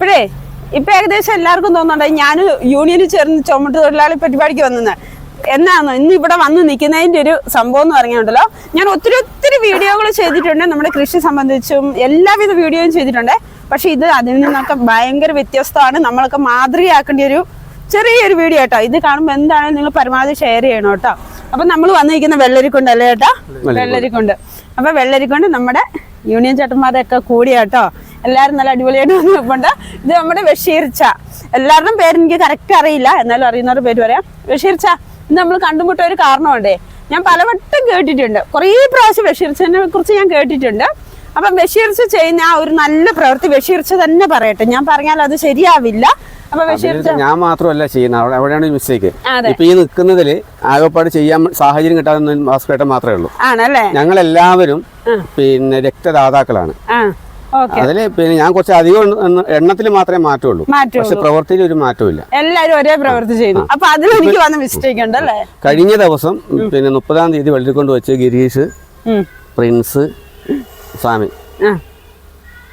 ഇപ്പോഴേ ഇപ്പൊ ഏകദേശം എല്ലാവർക്കും തോന്നുന്നുണ്ട്. ഞാൻ യൂണിയനിൽ ചേർന്ന് ചുമട്ട് തൊഴിലാളി പരിപാടിക്ക് വന്നത് എന്നാണ് ഇന്ന് ഇവിടെ വന്ന് നിൽക്കുന്നതിന്റെ ഒരു സംഭവം എന്ന് പറഞ്ഞുണ്ടല്ലോ ഞാൻ ഒത്തിരി ഒത്തിരി വീഡിയോകൾ ചെയ്തിട്ടുണ്ട്. നമ്മുടെ കൃഷി സംബന്ധിച്ചും എല്ലാവിധ വീഡിയോയും ചെയ്തിട്ടുണ്ട്. പക്ഷെ ഇത് അതിൽ നിന്നൊക്കെ ഭയങ്കര വ്യത്യസ്തമാണ്. നമ്മളൊക്കെ മാതൃകയാക്കേണ്ട ഒരു ചെറിയൊരു വീഡിയോ കേട്ടോ. ഇത് കാണുമ്പോൾ എന്താണെങ്കിലും നിങ്ങൾ പരമാവധി ഷെയർ ചെയ്യണം കേട്ടോ. അപ്പൊ നമ്മൾ വന്നിരിക്കുന്ന വെള്ളരിക്കുണ്ട് അല്ലേ ചേട്ടാ വെള്ളരിക്കുണ്ട്. അപ്പൊ വെള്ളരിക്കുണ്ട് നമ്മുടെ യൂണിയൻ ചേട്ടന്മാരൊക്കെ കൂടിയാട്ടോ. എല്ലാവരും നല്ല അടിപൊളിയായിട്ട് വന്ന് നിൽപ്പുണ്ട് ഇത് നമ്മുടെ ബഷീർച്ച. എല്ലാവരുടെയും പേര് എനിക്ക് കറക്റ്റ് അറിയില്ല. എന്നാലും അറിയുന്നവരുടെ പേര് പറയാം. ബഷീർച്ച ഇത് നമ്മൾ കണ്ടുമുട്ട ഒരു കാരണമുണ്ടേ. ഞാൻ പലവട്ടം കേട്ടിട്ടുണ്ട്. കുറേ പ്രാവശ്യം ബഷീർച്ചനെ കുറിച്ച് ഞാൻ കേട്ടിട്ടുണ്ട്. അപ്പം ബഷീർച്ച ചെയ്യുന്ന ആ ഒരു നല്ല പ്രവൃത്തി ബഷീർച്ച തന്നെ പറയട്ടെ. ഞാൻ പറഞ്ഞാൽ അത് ശരിയാവില്ല. അപ്പൊ ബഷീർച്ച ഞാൻ മാത്രമല്ല ചെയ്യുന്നത്. എവിടെയാണ് അവിടെയാണ് മിസ്റ്റേക്ക്. ഇപ്പൊ ഈ നിൽക്കുന്നതിൽ ആകെപ്പാട് ചെയ്യാൻ സാഹചര്യം കിട്ടാതെ ഭാസ്കരേട്ടൻ മാത്രമേ ഉള്ളൂ. ആണല്ലേ? ഞങ്ങൾ എല്ലാവരും പിന്നെ രക്തദാതാക്കളാണ്. അതിൽ പിന്നെ ഞാൻ കുറച്ച് അധികം എണ്ണത്തിൽ മാത്രമേ മാറ്റമുള്ളൂ. പക്ഷെ പ്രവൃത്തിയിൽ ഒരു മാറ്റമില്ല എല്ലാരും ഒരേ പ്രവൃത്തി ചെയ്യുന്നു. അപ്പൊ അതിൽ എനിക്ക് വന്ന മിസ്റ്റേക്ക് ഉണ്ട് അല്ലേ കഴിഞ്ഞ ദിവസം പിന്നെ മുപ്പതാം തീയതി വെള്ളിക്കൊണ്ട് വെച്ച് ഗിരീഷ്. പ്രിൻസ് സ്വാമി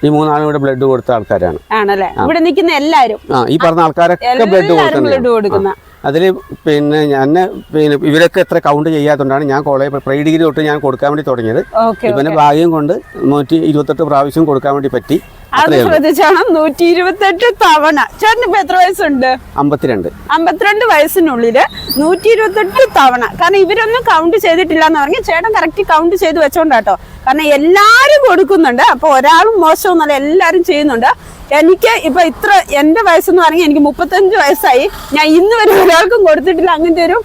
ഈ മൂന്നാളും ഇവിടെ ബ്ലഡ് കൊടുത്ത ആൾക്കാരാണ്. ആണല്ലേ? ഇവിടെ നിൽക്കുന്ന എല്ലാരും. ആ ഈ പറഞ്ഞ ആൾക്കാരൊക്കെ ബ്ലഡ് കൊടുക്കുന്ന അതിൽ പിന്നെ ഞാൻ പിന്നെ ഇവരൊക്കെ എത്ര കൗണ്ട് ചെയ്യാത്തതുകൊണ്ടാണ് ഞാൻ കോളേജ് പ്രൈ ഡിഗ്രി തൊട്ട് ഞാൻ കൊടുക്കാൻ വേണ്ടി തുടങ്ങിയത്. പിന്നെ ഇവന് ഭാഗ്യം കൊണ്ട് നൂറ്റി ഇരുപത്തെട്ട് പ്രാവശ്യം കൊടുക്കാൻ വേണ്ടി പറ്റി. അത് ശ്രദ്ധിച്ചോണം നൂറ്റി ഇരുപത്തെട്ട് തവണ. ചേട്ടന് ഇപ്പൊ എത്ര വയസ്സുണ്ട്? അമ്പത്തിരണ്ട്. അമ്പത്തിരണ്ട് വയസ്സിനുള്ളിൽ നൂറ്റി ഇരുപത്തെട്ട് തവണ. കാരണം ഇവരൊന്നും കൗണ്ട് ചെയ്തിട്ടില്ല എന്ന് പറഞ്ഞ് ചേട്ടൻ കറക്റ്റ് കൗണ്ട് ചെയ്ത് വെച്ചോണ്ടാട്ടോ. കാരണം എല്ലാരും കൊടുക്കുന്നുണ്ട്. അപ്പൊ ഒരാളും മോശമൊന്നുമല്ല എല്ലാരും ചെയ്യുന്നുണ്ട്. എനിക്ക് ഇപ്പൊ ഇത്ര എന്റെ വയസ്സെന്ന് പറഞ്ഞാൽ എനിക്ക് മുപ്പത്തഞ്ച് വയസ്സായി. ഞാൻ ഇന്ന് വരെ ഒരാൾക്കും കൊടുത്തിട്ടില്ല. അങ്ങനത്തെ ഒരു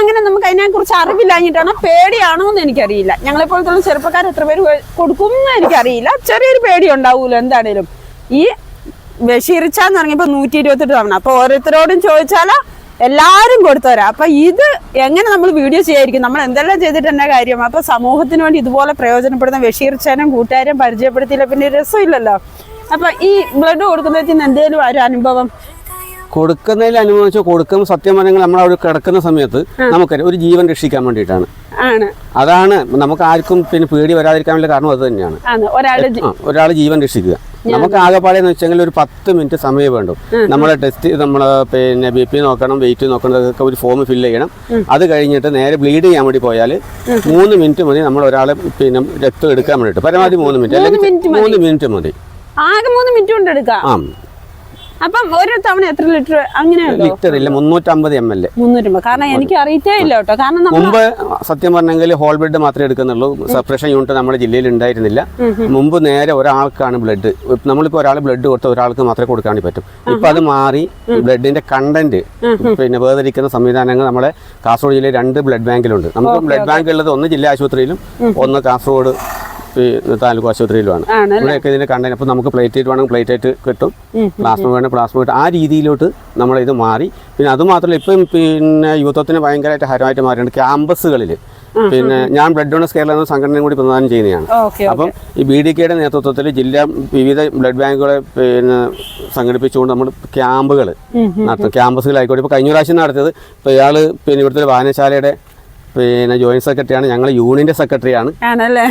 അങ്ങനെ നമുക്ക് അതിനെ കുറിച്ച് അറിവില്ലാഞ്ഞിട്ടാണോ? പേടിയാണോ എന്ന് എനിക്കറിയില്ല. ഞങ്ങളെപ്പോലത്തുള്ള ചെറുപ്പക്കാർ എത്ര പേര് കൊടുക്കും എന്ന് എനിക്കറിയില്ല. ചെറിയൊരു പേടി ഉണ്ടാവൂലോ എന്താണേലും. ഈ ബഷീറിച്ചാന്ന് പറഞ്ഞപ്പോ നൂറ്റി ഇരുപത്തെട്ട് തവണ. അപ്പൊ ഓരോരുത്തരോടും ചോദിച്ചാലോ എല്ലാരും കൊടുത്തവരാ. അപ്പൊ ഇത് എങ്ങനെ നമ്മൾ വീഡിയോ ചെയ്യായിരിക്കും നമ്മൾ എന്തെല്ലാം ചെയ്തിട്ട് തന്നെ കാര്യം? അപ്പൊ സമൂഹത്തിന് വേണ്ടി ഇതുപോലെ പ്രയോജനപ്പെടുന്ന ബഷീർച്ചാനും കൂട്ടുകാരും പരിചയപ്പെടുത്തിയില്ല. പിന്നെ രസമില്ലല്ലോ. അപ്പൊ ഈ ബ്ലഡ് കൊടുക്കുന്നതിന് എന്തെങ്കിലും ഒരു അനുഭവം? കൊടുക്കുന്നതിൽ അനുഭവിച്ചു കൊടുക്കുമ്പോൾ സത്യം പറഞ്ഞാൽ നമ്മൾ അവിടെ കിടക്കുന്ന സമയത്ത് നമുക്ക് ഒരു ജീവൻ രക്ഷിക്കാൻ വേണ്ടിയിട്ടാണ്. അതാണ് നമുക്ക് ആർക്കും പിന്നെ പേടി വരാതിരിക്കാനുള്ള കാരണം അത് തന്നെയാണ്. ഒരാൾ ജീവൻ രക്ഷിക്കുക. നമുക്ക് ആകെപ്പാടെ എന്ന് വെച്ചെങ്കിൽ ഒരു പത്ത് മിനിറ്റ് സമയം വേണ്ടു. നമ്മളെ ടെസ്റ്റ് നമ്മൾ പിന്നെ ബി പി നോക്കണം വെയിറ്റ് നോക്കണം ഇതൊക്കെ ഒരു ഫോം ഫില്ല് ചെയ്യണം. അത് കഴിഞ്ഞിട്ട് നേരെ ബ്ലീഡ് ചെയ്യാൻ വേണ്ടി പോയാൽ മൂന്ന് മിനിറ്റ് മതി നമ്മൾ ഒരാളെ പിന്നെ രക്തം എടുക്കാൻ വേണ്ടിയിട്ട്. പരമാവധി മൂന്ന് മിനിറ്റ് അല്ലെങ്കിൽ മൂന്ന് മിനിറ്റ് മതി. ആകെ മൂന്ന് മിനിറ്റ് കൊണ്ട് എടുക്കാം. അപ്പം ഒരു തവണ എത്ര ലിറ്റർ അങ്ങനെ ലിറ്റർ ഇല്ല മുന്നൂറ്റമ്പത് എം എൽ മുന്നൂറ്റമ്പത്. കാരണം എനിക്ക് അറിയിട്ടേ ഇല്ല കേട്ടോ. കാരണം മുമ്പ് സത്യം പറഞ്ഞെങ്കിൽ ഹോൾ ബ്ലഡ് മാത്രമേ എടുക്കുന്നുള്ളൂ. സെപ്പറേഷൻ യൂണിറ്റ് നമ്മുടെ ജില്ലയിൽ ഉണ്ടായിരുന്നില്ല. മുമ്പ് നേരെ ഒരാൾക്കാണ് ബ്ലഡ് നമ്മളിപ്പോ ഒരാൾ ബ്ലഡ് കൊടുത്ത ഒരാൾക്ക് മാത്രമേ കൊടുക്കാൻ പറ്റും. ഇപ്പൊ അത് മാറി ബ്ലഡിന്റെ കണ്ടന്റ് പിന്നെ വേർതിരിക്കുന്ന സംവിധാനങ്ങൾ നമ്മളെ കാസർഗോഡ് ജില്ലയിൽ രണ്ട് ബ്ലഡ് ബാങ്കിലുണ്ട് നമുക്ക് ബ്ലഡ് ബാങ്ക് ഉള്ളത് ഒന്ന് ജില്ലാ ആശുപത്രിയിലും ഒന്ന് കാസർഗോഡ് പിന്നെ താലൂക്ക് ആശുപത്രിയിലുമാണ്. ഇവിടെയൊക്കെ ഇതിന്റെ കണ്ടെയ്നർ അപ്പോൾ നമുക്ക് പ്ലേറ്റ് ആയിട്ട് വേണമെങ്കിൽ ആയിട്ട് കിട്ടും. പ്ലാസ്മ വേണം പ്ലാസ്മ കിട്ടും ആ രീതിയിലോട്ട് നമ്മൾ ഇത് മാറി. പിന്നെ അതുമാത്രമല്ല ഇപ്പം പിന്നെ യുവത്വത്തിന് ഭയങ്കരമായിട്ട് ഹരമായിട്ട് മാറിയിട്ടുണ്ട് ക്യാമ്പസുകളിൽ പിന്നെ ഞാൻ ബ്ലഡ് ഡോണേഴ്സ് കേരള എന്ന സംഘടനയും കൂടി പ്രധാനം ചെയ്യുന്നതാണ്. അപ്പം ഈ ബി ഡി കെയുടെ നേതൃത്വത്തിൽ ജില്ലാ വിവിധ ബ്ലഡ് ബാങ്കുകളെ പിന്നെ സംഘടിപ്പിച്ചുകൊണ്ട് നമ്മൾ ക്യാമ്പുകൾ നടത്തും. ക്യാമ്പസുകളായിക്കോട്ടെ. ഇപ്പോൾ കഴിഞ്ഞ പ്രാവശ്യം നടത്തിയത് ഇപ്പോൾ ഇയാൾ പിന്നെ ഇവിടുത്തെ വായനശാലയുടെ പിന്നെ ജോയിന്റ് സെക്രട്ടറിയാണ് ഞങ്ങൾ യൂണിയന്റെ സെക്രട്ടറിയാണ് ആണല്ലേ?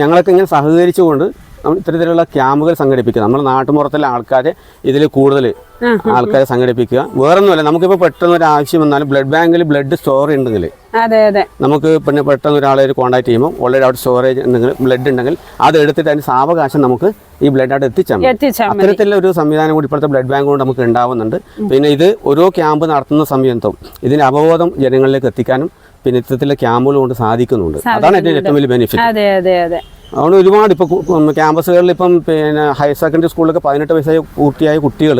ഞങ്ങളൊക്കെ ഇങ്ങനെ സഹകരിച്ചുകൊണ്ട് നമ്മൾ ഇത്തരത്തിലുള്ള ക്യാമ്പുകൾ സംഘടിപ്പിക്കുക. നമ്മൾ നാട്ടുമ്പുറത്തുള്ള ആൾക്കാരെ ഇതിൽ കൂടുതൽ ആൾക്കാരെ സംഘടിപ്പിക്കുക. വേറൊന്നുമല്ല നമുക്കിപ്പോൾ പെട്ടെന്ന് ഒരു ആവശ്യം വന്നാലും ബ്ലഡ് ബാങ്കിൽ ബ്ലഡ് സ്റ്റോർ ഉണ്ടെങ്കിൽ അതെ അതെ. നമുക്ക് പിന്നെ പെട്ടെന്ന് ഒരാളെ ഒരു കോൺടാക്ട് ചെയ്യുമ്പോൾ ഓൾറെഡി അവിടെ സ്റ്റോറേജ് ഉണ്ടെങ്കിൽ ബ്ലഡ് ഉണ്ടെങ്കിൽ അത് എടുത്തിട്ട് അതിന് സാവകാശം നമുക്ക് ഈ ബ്ലഡ് അവിടെ എത്തിച്ചാൽ മതി. അത്തരത്തിലുള്ള ഒരു സംവിധാനം കൂടി ഇപ്പോഴത്തെ ബ്ലഡ് ബാങ്ക് കൊണ്ട് നമുക്ക് ഉണ്ടാവുന്നുണ്ട്. പിന്നെ ഇത് ഓരോ ക്യാമ്പ് നടത്തുന്ന സമയത്തും ഇതിന് അവബോധം ജനങ്ങളിലേക്ക് എത്തിക്കാനും പിന്നെ ഇത്തരത്തിലെ ക്യാമ്പുകൾ കൊണ്ട് സാധിക്കുന്നുണ്ട്. അതാണ് എന്റെ ഏറ്റവും വലിയ ബെനിഫിറ്റ് അതെ അതെ അതെ. അതുകൊണ്ട് ഒരുപാട് ഇപ്പൊ ക്യാമ്പസുകളിൽ ഇപ്പം പിന്നെ ഹയർ സെക്കൻഡറി സ്കൂളിലൊക്കെ പതിനെട്ട് വയസ്സായി പൂർത്തിയായ കുട്ടികൾ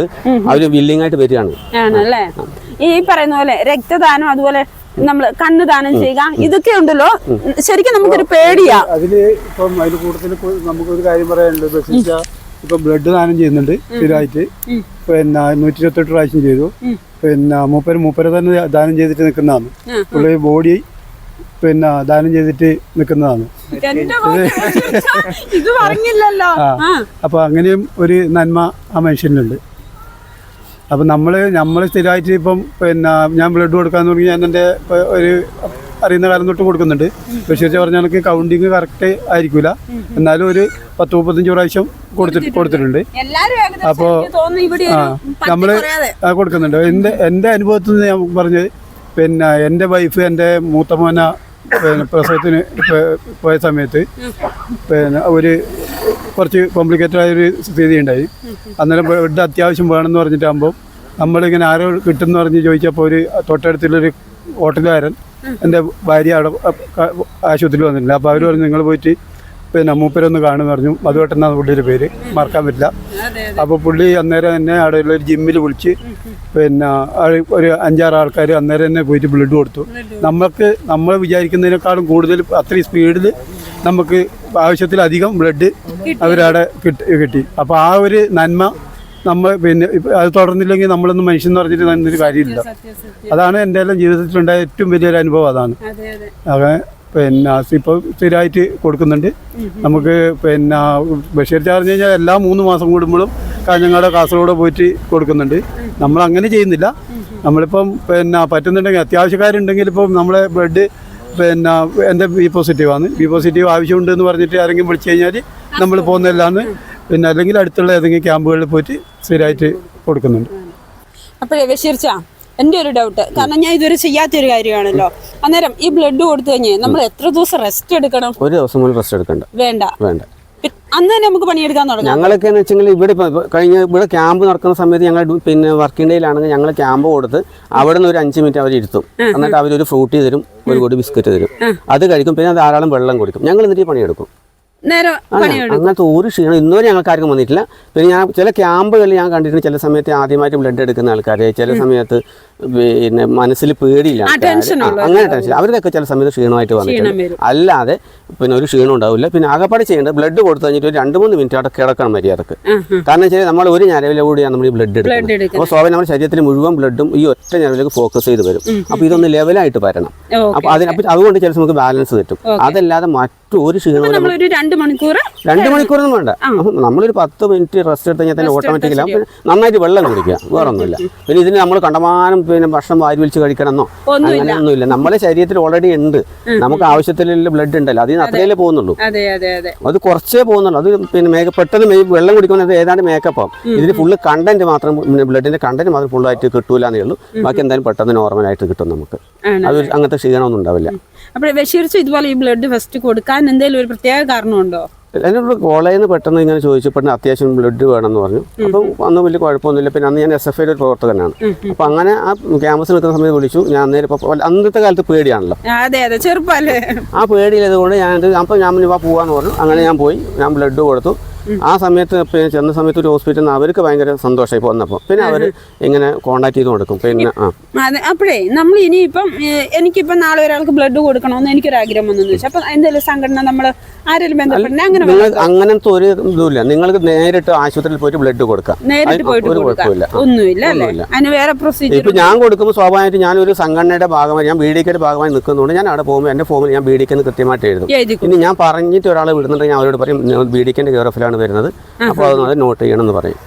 അവർ വില്ലിംഗ് ആയിട്ട് വരികയാണ്. ആണല്ലേ? ഈ പറയുന്ന പോലെ രക്തദാനം അതുപോലെ നമ്മൾ കണ്ണ് ദാനം ചെയ്യുക ഇതൊക്കെ ഉണ്ടല്ലോ. ശരിക്കും നമുക്കൊരു പേടിയാ. അതിൽ ഇപ്പം അതിൽ കൂടുതൽ നമുക്കൊരു കാര്യം പറയാനുള്ളത് ഇപ്പൊ ബ്ലഡ് ദാനം ചെയ്യുന്നുണ്ട് സ്ഥിരമായിട്ട്. പിന്നെ നൂറ്റി ഇരുപത്തെട്ട് പ്രാവശ്യം ചെയ്തു. പിന്നെ മൂപ്പര് മൂപ്പര് തന്നെ ദാനം ചെയ്തിട്ട് നിൽക്കുന്നതാണ്. പുള്ളി ബോഡി പിന്നെ ദാനം ചെയ്തിട്ട് നിൽക്കുന്നതാണ്. അപ്പൊ അങ്ങനെയും ഒരു നന്മ ആ മനുഷ്യനുണ്ട് അപ്പൊ നമ്മൾ നമ്മൾ സ്ഥിരമായിട്ട് ഇപ്പം പിന്നെ ഞാൻ ബ്ലഡ് കൊടുക്കാന്ന് തുടങ്ങി ഞാൻ എന്റെ ഒരു അറിയുന്ന കാലം തൊട്ട് കൊടുക്കുന്നുണ്ട്. ബഷീർ പറഞ്ഞ കണക്ക് കൗണ്ടിങ് കറക്റ്റ് ആയിരിക്കില്ല എന്നാലും ഒരു പത്ത് മുപ്പത്തഞ്ച് പ്രാവശ്യം കൊടുത്തിട്ട് കൊടുത്തിട്ടുണ്ട്. അപ്പോൾ ആ, കൊടുക്കുന്നുണ്ട്. എന്റെ എന്റെ അനുഭവത്തിൽ നിന്ന് ഞാൻ പറഞ്ഞത് പിന്നെ എന്റെ വൈഫ് എന്റെ മൂത്ത മോന പിന്നെ പ്രസവത്തിന് പോയ സമയത്ത് പിന്നെ ഒരു കുറച്ച് കോംപ്ലിക്കേറ്റഡ് ആയൊരു സ്ഥിതി ഉണ്ടായി. അന്നേരം ബെഡ് അത്യാവശ്യം വേണമെന്ന് പറഞ്ഞിട്ടാകുമ്പോൾ നമ്മളിങ്ങനെ ആരോ കിട്ടുമെന്ന് പറഞ്ഞ് ചോദിച്ചപ്പോൾ ഒരു തൊട്ടടുത്തുള്ളൊരു ഹോട്ടലുകാരൻ എന്റെ ഭാര്യ അവിടെ ആശുപത്രിയിൽ വന്നിട്ടില്ല. അപ്പോൾ അവർ പറഞ്ഞു നിങ്ങൾ പോയിട്ട് പിന്നെ മൂപ്പരൊന്ന് കാണുമെന്ന് പറഞ്ഞു. മധുവട്ടൻ എന്നാണ് പുള്ളിയുടെ പേര്. മറക്കാൻ പറ്റില്ല. അപ്പോൾ പുള്ളി അന്നേരം തന്നെ അവിടെ ഉള്ള ഒരു ജിമ്മിൽ വിളിച്ച് പിന്നെ ഒരു അഞ്ചാറ് ആൾക്കാർ അന്നേരം തന്നെ പോയിട്ട് ബ്ലഡ് കൊടുത്തു. നമുക്ക് നമ്മൾ വിചാരിക്കുന്നതിനേക്കാളും കൂടുതൽ അത്രയും സ്പീഡിൽ നമുക്ക് ആവശ്യത്തിലധികം ബ്ലഡ് അവരവിടെ കിട്ടി കിട്ടി. അപ്പോൾ ആ ഒരു നന്മ നമ്മൾ പിന്നെ അത് തുടർന്നില്ലെങ്കിൽ നമ്മളൊന്നും മനുഷ്യൻ എന്ന് പറഞ്ഞിട്ട് നല്ലൊരു കാര്യമില്ല. അതാണ് എന്റെ എല്ലാം ജീവിതത്തിലുണ്ടായ ഏറ്റവും വലിയൊരു അനുഭവം അതാണ്. അതെ അതെ. അങ്ങനെ പിന്നെ ഇപ്പോൾ സ്ഥിരമായിട്ട് കൊടുക്കുന്നുണ്ട്. നമുക്ക് പിന്നെ ബഷീർ ചാർജ് കഴിഞ്ഞാൽ എല്ലാ മൂന്ന് മാസം കൂടുമ്പോഴും കാഞ്ഞങ്ങാട് കാസർഗോഡ് പോയിട്ട് കൊടുക്കുന്നുണ്ട്. നമ്മൾ അങ്ങനെ ചെയ്യുന്നില്ല. നമ്മളിപ്പം പിന്നെ പറ്റുന്നുണ്ടെങ്കിൽ അത്യാവശ്യക്കാരുണ്ടെങ്കിൽ ഇപ്പം നമ്മളെ ബ്ലഡ് പിന്നെ എന്റെ ബി പോസിറ്റീവാണ് ബി പോസിറ്റീവ് ആവശ്യമുണ്ട് എന്ന് പറഞ്ഞിട്ട് ആരെങ്കിലും വിളിച്ചു കഴിഞ്ഞാൽ നമ്മൾ പോകുന്നില്ലാന്ന് പിന്നെ അല്ലെങ്കിൽ അടുത്തുള്ള ഏതെങ്കിലും ക്യാമ്പുകളിൽ പോയിട്ട് സ്ഥിരമായിട്ട് കൊടുക്കുന്നുണ്ട്. അപ്പോൾ ബഷീർച്ച എന്റെ ഒരു ഡൗട്ട് കാരണം ഞാൻ ഇതുവരെ ചെയ്യാത്തൊരു കാര്യമാണല്ലോ. അന്നേരം ഈ ബ്ലഡ് കൊടുത്തു കഴിഞ്ഞാൽ നമ്മൾ എത്ര ദിവസം റെസ്റ്റ് എടുക്കണം? ഒരു ദിവസം പോലും റെസ്റ്റ് എടുക്കണ്ട. വേണ്ട. വേണ്ട. അന്ന് തന്നെ നമുക്ക് പണിയെടുക്കാൻ തുടങ്ങും. ഞങ്ങളൊക്കെ എന്ന് വെച്ചാൽ ഇവിടെ കഴിഞ്ഞ ഇവിടെ ക്യാമ്പ് നടക്കുന്ന സമയത്ത് ഞങ്ങൾ പിന്നെ വർക്കിംഗ് ഡേയിലാണെങ്കിൽ ഞങ്ങൾ ക്യാമ്പ് കൊടുത്ത് അവിടെ നിന്ന് ഒരു അഞ്ച് മിനിറ്റ് അവർ ഇരുത്തും. എന്നിട്ട് ഒരു ഫ്രൂട്ടി തരും ഒരു കൂടി ബിസ്ക്കറ്റ് തരും. അത് കഴിക്കും പിന്നെ ധാരാളം വെള്ളം കുടിക്കും. ഞങ്ങൾ എന്നിട്ട് പണിയെടുക്കും. അങ്ങനത്തെ ഒരു ക്ഷീണം ഇന്നുവരെ ഞങ്ങൾക്ക് ആർക്കും വന്നിട്ടില്ല. പിന്നെ ഞാൻ ചില ക്യാമ്പുകളിൽ ഞാൻ കണ്ടിട്ടുണ്ട് ചില സമയത്ത് ആദ്യമായിട്ട് ബ്ലഡ് എടുക്കുന്ന ആൾക്കാർ ചില സമയത്ത് പിന്നെ മനസ്സിൽ പേടിയില്ല അങ്ങനെ ടെൻഷൻ അവരുടെയൊക്കെ ചില സമയത്ത് ക്ഷീണമായിട്ട് വന്നിട്ടുണ്ട്. അല്ലാതെ പിന്നെ ഒരു ക്ഷീണം ഉണ്ടാവില്ല. പിന്നെ ആകപ്പാടെ ചെയ്യേണ്ടത് ബ്ലഡ് കൊടുത്തു കഴിഞ്ഞിട്ട് ഒരു രണ്ട് മൂന്ന് മിനിറ്റ് അവിടെ കിടക്കണം മര്യാദയ്ക്ക്. കാരണം വെച്ചാൽ നമ്മൾ ഒരു ഞരവിലെ കൂടിയാണ് നമ്മൾ ഈ ബ്ലഡ് എടുക്കുന്നത്. അപ്പോൾ സ്വാഭാവികം നമ്മുടെ ശരീരത്തിൽ മുഴുവൻ ബ്ലഡും ഈ ഒറ്റ ഞരവിലേക്ക് ഫോക്കസ് ചെയ്ത് വരും. അപ്പോൾ ഇതൊന്ന് ലെവലായിട്ട് വരണം. അപ്പോൾ അതിന് അതുകൊണ്ട് ചില നമുക്ക് ബാലൻസ് തെറ്റും. അതല്ലാതെ മറ്റു ഒരു ക്ഷീണവും നമ്മളൊരു രണ്ട് മണിക്കൂർ രണ്ട് മണിക്കൂറൊന്നും വേണ്ട. നമ്മളൊരു പത്ത് മിനിറ്റ് റെസ്റ്റ് എടുത്ത് കഴിഞ്ഞാൽ തന്നെ ഓട്ടോമാറ്റിക്കലി പിന്നെ നന്നായിട്ട് വെള്ളം കുടിക്കുക വേറെ ഒന്നുമില്ല പിന്നെ ഇതിന് നമ്മൾ കണ്ടമാനം പിന്നെ ഭക്ഷണം വാരി വലിച്ച് കഴിക്കണമെന്നോ? അങ്ങനെ ഒന്നുമില്ല നമ്മുടെ ശരീരത്തിൽ ഓൾറെഡി ഉണ്ട്. നമുക്ക് ആവശ്യത്തിലുള്ള ബ്ലഡ് ഉണ്ടല്ലോ. അതിന് അത്രയല്ലേ പോകുന്നുള്ളൂ. അതെ കുറച്ചേ പോകുന്നുള്ളൂ. അത് പിന്നെ മേക്കപ്പ് പെട്ടെന്ന് വെള്ളം കുടിക്കുന്നത് ഏതാണ്ട് മേക്കപ്പ് ആവും ഇതിന് ഫുള്ള് കണ്ടന്റ് മാത്രം ബ്ലഡിന്റെ കണ്ടന്റ് മാത്രം ഫുള്ളായിട്ട് കിട്ടൂലെന്നേ ഉള്ളൂ. ബാക്കി എന്തായാലും പെട്ടെന്ന് നോർമൽ ആയിട്ട് കിട്ടും നമുക്ക്. അത് അങ്ങനത്തെ ക്ഷീണമൊന്നും ഉണ്ടാവില്ല. അപ്പോൾ ബഷീർച്ച ഇതുപോലെ ഈ ബ്ലഡ് ഫസ്റ്റ് കൊടുക്കാൻ എന്തെങ്കിലും ഒരു പ്രത്യേക കാരണമുണ്ടോ? എന്നോട് കോളേജിൽ നിന്ന് പെട്ടെന്ന് ഇങ്ങനെ ചോദിച്ചു പെട്ടെന്ന് അത്യാവശ്യം ബ്ലഡ് വേണമെന്ന് പറഞ്ഞു. അപ്പം അന്ന് വലിയ കുഴപ്പമൊന്നുമില്ല. പിന്നെ അന്ന് ഞാൻ എസ് എഫ് ഐയുടെ ഒരു പ്രവർത്തകനാണ് അപ്പം അങ്ങനെ ആ ക്യാമ്പസിൽ നിൽക്കുന്ന സമയത്ത് വിളിച്ചു. ഞാൻ അന്നേരം ഇപ്പോൾ അന്നത്തെ കാലത്ത് പേടിയാണല്ലോ. ആ, അതെ അതെ. ചെറുപ്പല്ലേ. ആ പേടിയില്ലതുകൊണ്ട് ഞാൻ അപ്പം ഞാൻ വാ പോവാന്ന് പറഞ്ഞു. അങ്ങനെ ഞാൻ പോയി. ഞാൻ ബ്ലഡ് കൊടുത്തു. ആ സമയത്ത് ചെന്ന സമയത്ത് ഒരു ഹോസ്പിറ്റലിൽ നിന്ന് അവർക്ക് ഭയങ്കര സന്തോഷമായി വന്നപ്പോൾ പിന്നെ അവർ ഇങ്ങനെ കോണ്ടാക്ട് ചെയ്ത് കൊടുക്കും. പിന്നെ ആ. അതെ അപ്പോഴേ നമ്മൾ ഇനിയിപ്പം എനിക്കിപ്പം നാളെ ഒരാൾക്ക് ബ്ലഡ് കൊടുക്കണമെന്ന് എനിക്കൊരു ആഗ്രഹം വന്നു വെച്ചാൽ അപ്പം എന്തെങ്കിലും സംഘടന നമ്മൾ ആരെങ്കിലും ബന്ധപ്പെടണേ അങ്ങനെ നിങ്ങൾ അങ്ങനത്തെ ഒരു ഇതുമില്ല. നിങ്ങൾക്ക് നേരിട്ട് ആശുപത്രിയിൽ പോയിട്ട് ബ്ലഡ് കൊടുക്കാം. നേരിട്ട് പോയിട്ട് ഒരു കുഴപ്പമില്ല. ഒന്നുമില്ല അല്ലേ. അതിന് വേറെ പ്രൊസീജിയർ ഇപ്പൊ ഞാൻ കൊടുക്കുമ്പോൾ സ്വാഭാവികമായിട്ട് ഞാൻ ഒരു സംഘടനയുടെ ഭാഗമായി ഞാൻ ബി ഭാഗമായി നിൽക്കുന്നതുകൊണ്ട് ഞാൻ അവിടെ പോകുമ്പോൾ എന്റെ ഫോമിൽ ഞാൻ ബി കൃത്യമായിട്ട് എഴുതും. ഇനി ഞാൻ പറഞ്ഞിട്ട് ഒരാളെ വിടുന്നുണ്ടെങ്കിൽ ഞാൻ അവരോട് പറയും ബി ഡി കെന്റെ കെയർ ഓഫിലാണ് വരുന്നത്. അപ്പോൾ അത് നോട്ട് ചെയ്യണം എന്ന് പറയും.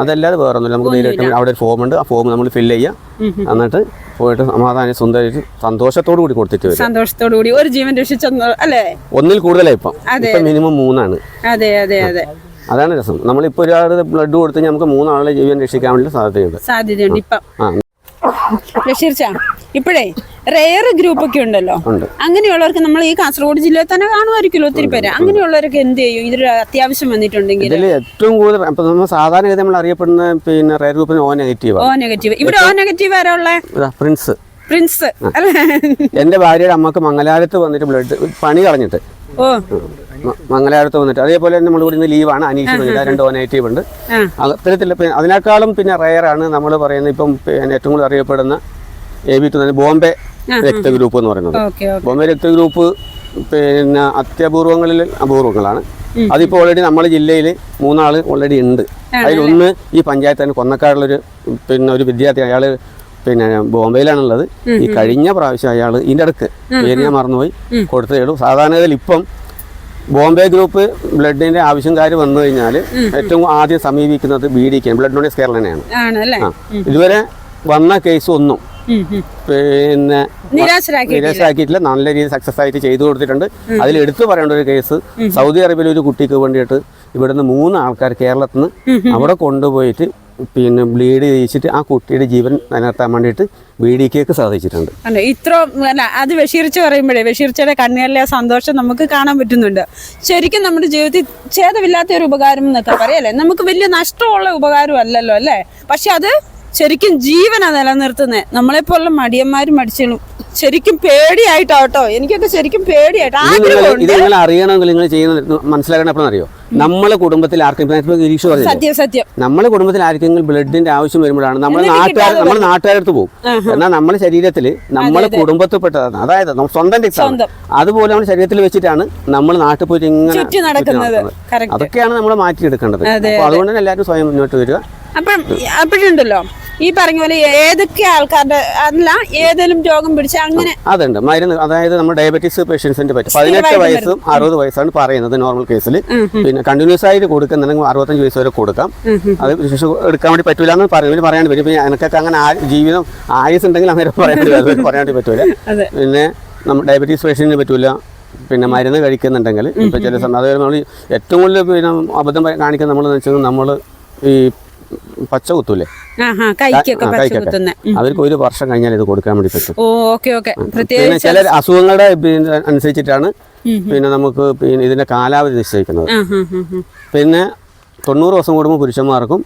അതല്ലാതെ വേറെ ഒന്നുമില്ല. നമുക്ക് നേരിട്ട് അവിടെ ഒരു ഫോം ഉണ്ട്. ആ ഫോം നമ്മൾ ഫില്ല് ചെയ്യുക എന്നിട്ട് പോയിട്ട് സമാധാനം സുന്ദരിച്ച് സന്തോഷത്തോടു കൂടി കൊടുത്തിട്ട് വരും. സന്തോഷത്തോടു കൂടി ഒരു ജീവൻ രക്ഷിച്ചെന്ന് അല്ലേ? ഒന്നിൽ കൂടുതലായി ഇപ്പം. ഇപ്പം മിനിമം മൂന്നാണ്. അതെ അതെ അതെ. അതാണ് രസം. നമ്മളിപ്പോൾ ഒരാളുടെ ബ്ലഡ് കൊടുത്ത് നമുക്ക് മൂന്നാളെ ജീവൻ രക്ഷിക്കാൻ വേണ്ടി സാധ്യതയുണ്ട്. സാധ്യതയുണ്ട് ഇപ്പം. ബഷീർച്ച ഇപ്പോഴേ റെയർ ഗ്രൂപ്പ് ഒക്കെ ഉണ്ടല്ലോ. ഉണ്ട്. അങ്ങനെയുള്ളവർക്ക് നമ്മൾ ഈ കാസർഗോഡ് ജില്ലയിൽ തന്നെ കാണുമായിരിക്കുമല്ലോ ഒത്തിരി പേര്. അങ്ങനെയുള്ളവരൊക്കെ എന്ത് ചെയ്യും? ഇതൊരു അത്യാവശ്യം വന്നിട്ടുണ്ടെങ്കിൽ. ഇതിൽ ഏറ്റവും കൂടുതൽ നമ്മൾ സാധാരണ നമ്മൾ അറിയപ്പെടുന്ന പിന്നെ റെയർ ഗ്രൂപ്പിന് ഓ നെഗറ്റീവ് ഓ നെഗറ്റീവ് ഇവിടെ ഓ നെഗറ്റീവ് ആരാ ഉള്ളത് പ്രിൻസ് പ്രിൻസ് എന്റെ ഭാര്യയുടെ അമ്മയ്ക്ക് മംഗലാരത്ത് വന്നിട്ട് ബ്ലഡ് പണി കളഞ്ഞിട്ട്. ഓ. മംഗലാപുരത്ത് വന്നിട്ട്. അതേപോലെ തന്നെ നമ്മൾ ഇവിടുന്ന് ലീവാണ് അനീഷ് വന്നിട്ട്. രണ്ട് ഓനേറ്റീവ് ഉണ്ട്. അത്തരത്തിൽ പിന്നെ അതിനേക്കാളും പിന്നെ റയറാണ് നമ്മൾ പറയുന്നത് ഇപ്പം പിന്നെ ഏറ്റവും കൂടുതൽ അറിയപ്പെടുന്ന എ ബി ടു ബോംബെ രക്തഗ്രൂപ്പ് എന്ന് പറയുന്നത്. ബോംബെ രക്തഗ്രൂപ്പ് പിന്നെ അത്യപൂർവങ്ങളിൽ അപൂർവങ്ങളാണ്. അതിപ്പോൾ ഓൾറെഡി നമ്മുടെ ജില്ലയിൽ മൂന്നാൾ ഓൾറെഡി ഉണ്ട്. അതിലൊന്ന് ഈ പഞ്ചായത്ത് തന്നെ കൊന്നക്കാടുള്ളൊരു പിന്നെ ഒരു വിദ്യാർത്ഥി അയാൾ പിന്നെ ബോംബെയിലാണുള്ളത്. ഈ കഴിഞ്ഞ പ്രാവശ്യം അയാൾ ഇതിന്റെ അടുക്ക് പേര് ഞാൻ മറന്നുപോയി. കൊടുത്തതേ ഉള്ളൂ. സാധാരണഗതിയിൽ ഇപ്പം ബോംബെ ഗ്രൂപ്പ് ബ്ലഡിന്റെ ആവശ്യക്കാർ വന്നു കഴിഞ്ഞാൽ ഏറ്റവും ആദ്യം സമീപിക്കുന്നത് B D K blood donors കേരളനെയാണ്. ഇതുവരെ വന്ന കേസ് ഒന്നും. പിന്നെ നിരാശരാക്കി നിരാശരാക്കിയിട്ടില്ല. നല്ല രീതിയിൽ സക്സസ് ആയിട്ട് ചെയ്തു കൊടുത്തിട്ടുണ്ട്. അതിൽ എടുത്തു പറയേണ്ട ഒരു കേസ് സൗദി അറേബ്യയിലെ ഒരു കുട്ടിക്ക് വേണ്ടിയിട്ട് ഇവിടുന്ന് മൂന്ന് ആൾക്കാർ കേരളത്തിൽ നിന്ന് അവിടെ കൊണ്ടുപോയിട്ട് പിന്നെ ബ്ലീഡ് ചെയ്യിച്ചിട്ട് ആ കുട്ടിയുടെ ജീവൻ നിലനിർത്താൻ വേണ്ടിയിട്ട് ബീഡിക്കേക്ക് സാധിച്ചിട്ടുണ്ട്. അല്ല ഇത്ര അല്ല അത് ബഷീർച്ച പറയുമ്പോഴേ ബഷീർച്ചയുടെ കണ്ണുകളിലെ സന്തോഷം നമുക്ക് കാണാൻ പറ്റുന്നുണ്ട്. ശരിക്കും നമ്മുടെ ജീവിതത്തിൽ ഛേദമില്ലാത്ത ഒരു ഉപകാരം എന്നൊക്കെ പറയല്ലേ നമുക്ക് വലിയ നഷ്ടമുള്ള ഉപകാരം അല്ലല്ലോ അല്ലേ? പക്ഷെ അത് ശരിക്കും ജീവനാ നിലനിർത്തുന്നത് നമ്മളെപ്പോലുള്ള മടിയന്മാരും മടിച്ചുകളും ശരിക്കും പേടിയായിട്ടോ എനിക്കൊക്കെ ശരിക്കും പേടിയായിട്ട് ആഗ്രഹമുണ്ട്. നിങ്ങൾ അറിയണമെങ്കിൽ നിങ്ങൾ ചെയ്യുന്ന മനസ്സിലാക്കണം അറിയോ നമ്മളെ കുടുംബത്തിൽ ആർക്കെങ്കിലും സത്യം സത്യം. നമ്മളെ കുടുംബത്തിൽ ആർക്കെങ്കിലും ബ്ലഡിന്റെ ആവശ്യം വരുമ്പോഴാണ് നമ്മൾ നാട്ടുകാർ നമ്മുടെ നാട്ടുകാരടുത്ത് പോകും. എന്നാൽ നമ്മുടെ ശരീരത്തിൽ നമ്മളെ കുടുംബത്തിൽപ്പെട്ടതാണ്. അതായത് സ്വന്തം ടിക്സ് അതുപോലെ നമ്മുടെ ശരീരത്തിൽ വെച്ചിട്ടാണ് നമ്മൾ നാട്ടിൽ പോയിട്ട് ഇങ്ങനെ അതൊക്കെയാണ് നമ്മൾ മാറ്റിയെടുക്കേണ്ടത്. അപ്പോൾ അതുകൊണ്ട് തന്നെ എല്ലാവരും സ്വയം മുന്നോട്ട് വരിക. അപ്പം അപ്പോഴുണ്ടല്ലോ? ഈ പറഞ്ഞ പോലെ ഏതൊക്കെ ആൾക്കാരുടെ അല്ല ഏതെങ്കിലും രോഗം പിടിച്ച അങ്ങനെ അതുണ്ട്. മരുന്ന് അതായത് നമ്മൾ ഡയബറ്റീസ് പേഷ്യൻസിന്റെ പറ്റും പതിനെട്ട് വയസ്സും അറുപത് വയസ്സാണ് പറയുന്നത് നോർമൽ കേസിൽ. പിന്നെ കണ്ടിന്യൂസ് ആയിട്ട് കൊടുക്കുന്നുണ്ടെങ്കിൽ അറുപത്തഞ്ച് വയസ്സ് വരെ കൊടുക്കാം. അത് ശിശു എടുക്കാൻ വേണ്ടി പറ്റൂല എന്ന് പറയുന്നത് പറയാണ്ട് പറ്റും പിന്നെ എനിക്കൊക്കെ അങ്ങനെ ജീവിതം ആയുസ് ഉണ്ടെങ്കിൽ അങ്ങനെ പറയാൻ പറയാണ്ട് പറ്റൂല. പിന്നെ നമ്മൾ ഡയബറ്റീസ് പേഷ്യന്റിന് പറ്റൂല. പിന്നെ മരുന്ന് കഴിക്കുന്നുണ്ടെങ്കിൽ ഇപ്പം ചില സമയം അതായത് നമ്മൾ ഏറ്റവും കൂടുതൽ പിന്നെ അബദ്ധം കാണിക്കുന്ന നമ്മൾ വെച്ചാൽ നമ്മൾ ഈ പച്ച കുത്തൂലേ. അവർക്ക് ഒരു വർഷം കഴിഞ്ഞാൽ ഇത് കൊടുക്കാൻ വേണ്ടി പറ്റും. പിന്നെ ചില അസുഖങ്ങളുടെ അനുസരിച്ചിട്ടാണ് പിന്നെ നമുക്ക് പിന്നെ ഇതിന്റെ കാലാവധി നിശ്ചയിക്കുന്നത്. പിന്നെ തൊണ്ണൂറ് ദിവസം കൂടുമ്പോൾ പുരുഷന്മാർക്കും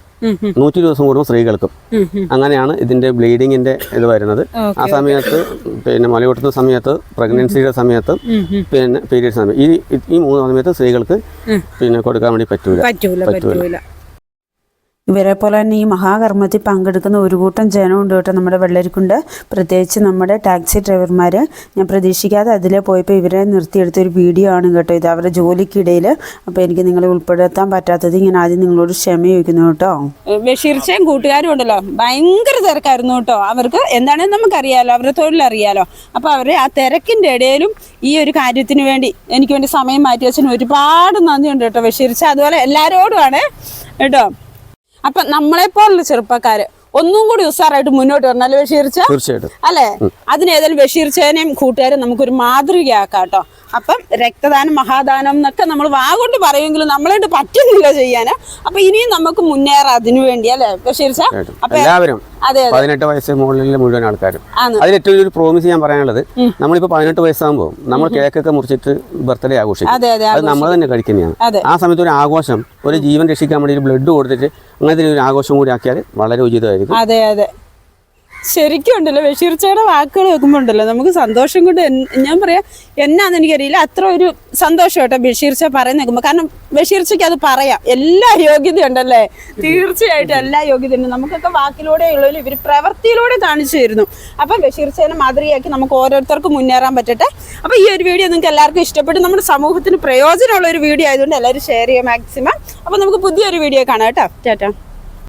നൂറ്റി ദിവസം കൂടുമ്പോൾ സ്ത്രീകൾക്കും. അങ്ങനെയാണ് ഇതിന്റെ ബ്ലീഡിങ്ങിന്റെ ഇത് വരുന്നത്. ആ സമയത്ത് പിന്നെ മുലയൂട്ടുന്ന സമയത്ത് പ്രഗ്നൻസിയുടെ സമയത്ത്. പിന്നെ പീരീഡ് സമയത്ത്. ഈ ഈ മൂന്ന് സമയത്ത് സ്ത്രീകൾക്ക് പിന്നെ കൊടുക്കാൻ വേണ്ടി പറ്റൂല. പറ്റൂല. ഇവരെ പോലെ തന്നെ ഈ മഹാകർമ്മത്തിൽ പങ്കെടുക്കുന്ന ഒരു കൂട്ടം ജനമുണ്ട് കേട്ടോ നമ്മുടെ വെള്ളരിക്കുണ്ട്. പ്രത്യേകിച്ച് നമ്മുടെ ടാക്സി ഡ്രൈവർമാർ ഞാൻ പ്രതീക്ഷിക്കാതെ അതിലെ പോയപ്പോൾ ഇവരെ നിർത്തിയെടുത്ത ഒരു വീഡിയോ ആണ് കേട്ടോ ഇത്. അവരുടെ ജോലിക്കിടയിൽ അപ്പോൾ എനിക്ക് നിങ്ങളെ ഉൾപ്പെടുത്താൻ പറ്റാത്തത് ഞാൻ ആദ്യം നിങ്ങളോട് ക്ഷമ ചോദിക്കുന്നു കേട്ടോ. ബഷീർച്ചയും കൂട്ടുകാരും ഉണ്ടല്ലോ. ഭയങ്കര തിരക്കായിരുന്നു കേട്ടോ. അവർക്ക് എന്താണെന്ന് നമുക്കറിയാലോ. അവരുടെ തൊഴിലറിയാലോ. അപ്പോൾ അവർ ആ തിരക്കിന്റെ ഇടയിലും ഈ ഒരു കാര്യത്തിന് വേണ്ടി എനിക്ക് വേണ്ടി സമയം മാറ്റി വെച്ചതിന് ഒരുപാട് നന്ദിയുണ്ട് കേട്ടോ. ബഷീർച്ച അതുപോലെ എല്ലാവരോടുമാണ് കേട്ടോ. അപ്പൊ നമ്മളെപ്പോലുള്ള ചെറുപ്പക്കാര് ഒന്നും കൂടി ഉസാറായിട്ട് മുന്നോട്ട് വന്നാലും ബഷീർച്ച? തീർച്ചയായിട്ടും. അല്ലേ? അതിനേതായാലും ബഷീർച്ചേനെയും കൂട്ടുകാരും നമുക്കൊരു മാതൃകയാക്കാം കേട്ടോ. അപ്പം രക്തദാനം മഹാദാനം എന്നൊക്കെ നമ്മൾ വാഗോണ്ട് പറയുമെങ്കിലും നമ്മളായിട്ട് പറ്റുന്നില്ല ചെയ്യാന് അപ്പൊ ഇനിയും നമുക്ക് മുന്നേറാം അതിനു വേണ്ടി അല്ലേ? അപ്പൊ എല്ലാവരും പതിനെട്ട് വയസ്സ് മുകളിലെ മുഴുവൻ ആൾക്കാരും. അതിൽ ഏറ്റവും ഒരു പ്രോമിസ് ഞാൻ പറയാനുള്ളത് നമ്മളിപ്പോ പതിനെട്ട് വയസ്സാകുമ്പോൾ നമ്മൾ കേക്കൊക്കെ മുറിച്ചിട്ട് ബർത്ത്ഡേ ആഘോഷിക്കും. അത് നമ്മൾ തന്നെ കഴിക്കുന്നതാണ്. ആ സമയത്ത് ഒരു ആഘോഷം ഒരു ജീവൻ രക്ഷിക്കാൻ വേണ്ടി ഒരു ബ്ലഡ് കൊടുത്തിട്ട് അങ്ങനത്തെ ഒരു ആഘോഷം കൂടി ആക്കിയാൽ വളരെ ഉചിതമായിരിക്കും. അതെ അതെ. ശരിക്കും ഉണ്ടല്ലോ. ബഷീർച്ചയുടെ വാക്കുകൾ കേൾക്കുമ്പോൾ ഉണ്ടല്ലോ. നമുക്ക് സന്തോഷം കൊണ്ട് ഞാൻ പറയാം എന്നാന്ന് എനിക്കറിയില്ല. അത്ര ഒരു സന്തോഷം കേട്ടോ ബഷീർച്ച പറയുന്ന കേൾക്കുമ്പോൾ കാരണം ബഷീർച്ചയ്ക്ക് അത് പറയാം. എല്ലാ യോഗ്യതയുണ്ടല്ലേ തീർച്ചയായിട്ടും എല്ലാ യോഗ്യതയുണ്ട് നമുക്കൊക്കെ വാക്കിലൂടെ ഉള്ളതിൽ ഇവർ പ്രവൃത്തിയിലൂടെ കാണിച്ചു തരുന്നു. അപ്പം ബഷീർച്ചേനെ മാതൃകയാക്കി നമുക്ക് ഓരോരുത്തർക്കും മുന്നേറാൻ പറ്റട്ടെ. അപ്പം ഈ ഒരു വീഡിയോ നിങ്ങൾക്ക് എല്ലാവർക്കും ഇഷ്ടപ്പെട്ടു. നമ്മുടെ സമൂഹത്തിന് പ്രയോജനമുള്ള ഒരു വീഡിയോ ആയതുകൊണ്ട് എല്ലാവരും ഷെയർ ചെയ്യുക മാക്സിമം അപ്പം നമുക്ക് പുതിയൊരു വീഡിയോ കാണാം കേട്ടോ. ടാറ്റാ.